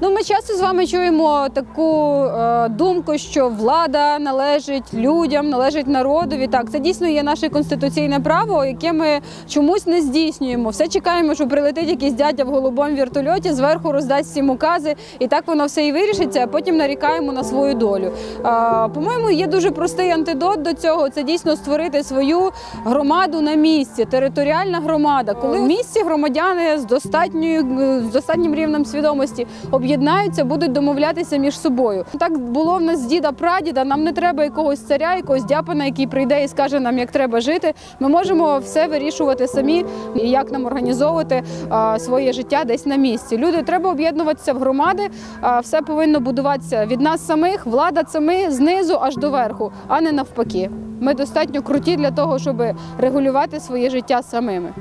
Ну, ми часто з вами чуємо таку е, думку, що влада належить людям, належить народові. Так, це дійсно є наше конституційне право, яке ми чомусь не здійснюємо. Все чекаємо, що прилетить якийсь дядя в голубому вертольоті, зверху роздасть всім укази, і так воно все і вирішиться, а потім нарікаємо на свою долю. Е, по-моєму, є дуже простий антидот до цього. Це дійсно створити свою громаду на місці, територіальна громада, коли в місті громадяни з достатньою з достатнім рівнем свідомості об'єднаються, будуть домовлятися між собою. Так було в нас з діда прадіда. Нам не треба якогось царя, якогось дяпана, який прийде і скаже нам, як треба жити. Ми можемо все вирішувати самі, як нам організовувати своє життя десь на місці. Люди треба об'єднуватися в громади. Все повинно будуватися від нас самих. Влада це ми знизу аж до верху, а не навпаки. Ми достатньо круті для того, щоб регулювати своє життя самими.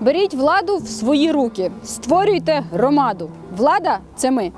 Беріть владу в свої руки, створюйте громаду. Влада це ми.